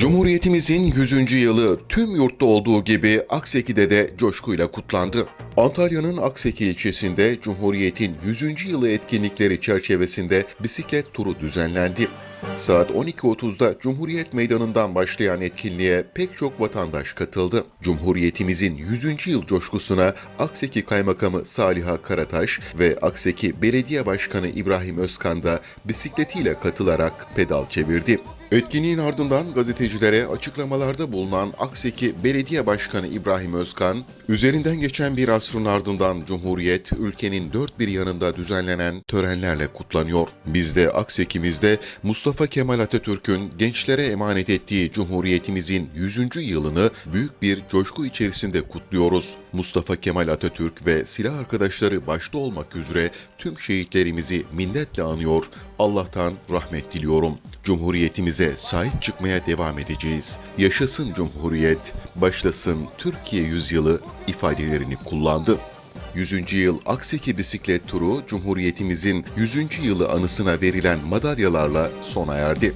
Cumhuriyetimizin 100. yılı tüm yurtta olduğu gibi Akseki'de de coşkuyla kutlandı. Antalya'nın Akseki ilçesinde Cumhuriyet'in 100. yılı etkinlikleri çerçevesinde bisiklet turu düzenlendi. Saat 12.30'da Cumhuriyet Meydanı'ndan başlayan etkinliğe pek çok vatandaş katıldı. Cumhuriyetimizin 100. yıl coşkusuna Akseki Kaymakamı Saliha Karataş ve Akseki Belediye Başkanı İbrahim Özkan da bisikletiyle katılarak pedal çevirdi. Etkinliğin ardından gazetecilere açıklamalarda bulunan Akseki Belediye Başkanı İbrahim Özkan, üzerinden geçen bir asrın ardından Cumhuriyet ülkenin dört bir yanında düzenlenen törenlerle kutlanıyor. Biz de Akseki'mizde Mustafa Kemal Atatürk'ün gençlere emanet ettiği Cumhuriyetimizin 100. yılını büyük bir coşku içerisinde kutluyoruz. Mustafa Kemal Atatürk ve silah arkadaşları başta olmak üzere tüm şehitlerimizi minnetle anıyor, Allah'tan rahmet diliyorum. Cumhuriyetimize sahip çıkmaya devam edeceğiz. Yaşasın Cumhuriyet, başlasın Türkiye yüzyılı ifadelerini kullandı. 100. yıl Akseki bisiklet turu Cumhuriyetimizin 100. yılı anısına verilen madalyalarla sona erdi.